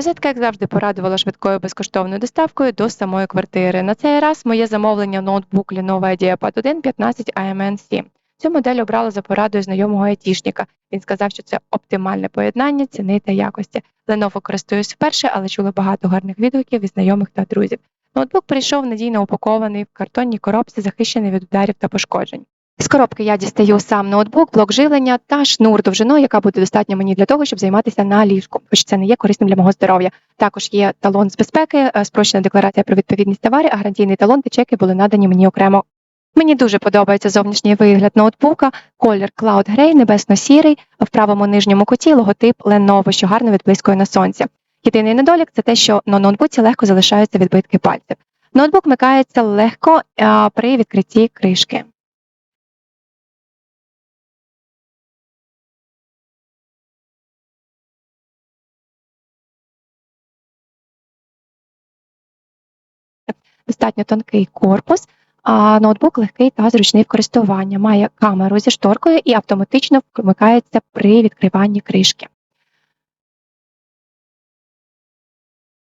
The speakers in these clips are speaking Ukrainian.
Розетка, як завжди, порадувала швидкою безкоштовною доставкою до самої квартири. На цей раз моє замовлення ноутбук Lenovo IdeaPad 1 15 AMN7. Цю модель обрала за порадою знайомого айтішника. Він сказав, що це оптимальне поєднання ціни та якості. Lenovo користуюсь вперше, але чула багато гарних відгуків від знайомих та друзів. Ноутбук прийшов надійно упакований в картонній коробці, захищений від ударів та пошкоджень. З коробки я дістаю сам ноутбук, блок живлення та шнур довжиною, яка буде достатня мені для того, щоб займатися на ліжку, хоч це не є корисним для мого здоров'я. Також є талон з безпеки, е, спрощена декларація про відповідність товарів, а гарантійний талон та чеки були надані мені окремо. Мені дуже подобається зовнішній вигляд ноутбука, колір Cloud Grey, небесно-сірий, в правому нижньому куті логотип Lenovo, що гарно відблискує на сонці. Єдиний недолік це те, що на ноутбуці легко залишаються відбитки пальців. Ноутбук вмикається легко а, при відкритті кришки. Достатньо тонкий корпус, а ноутбук легкий та зручний в користуванні. Має камеру зі шторкою і автоматично вмикається при відкриванні кришки.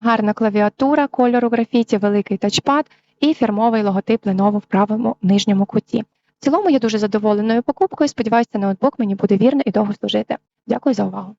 Гарна клавіатура кольору графіті, великий тачпад і фірмовий логотип Lenovo в правому нижньому куті. В цілому я дуже задоволеною покупкою. Сподіваюся, ноутбук мені буде вірно і довго служити. Дякую за увагу.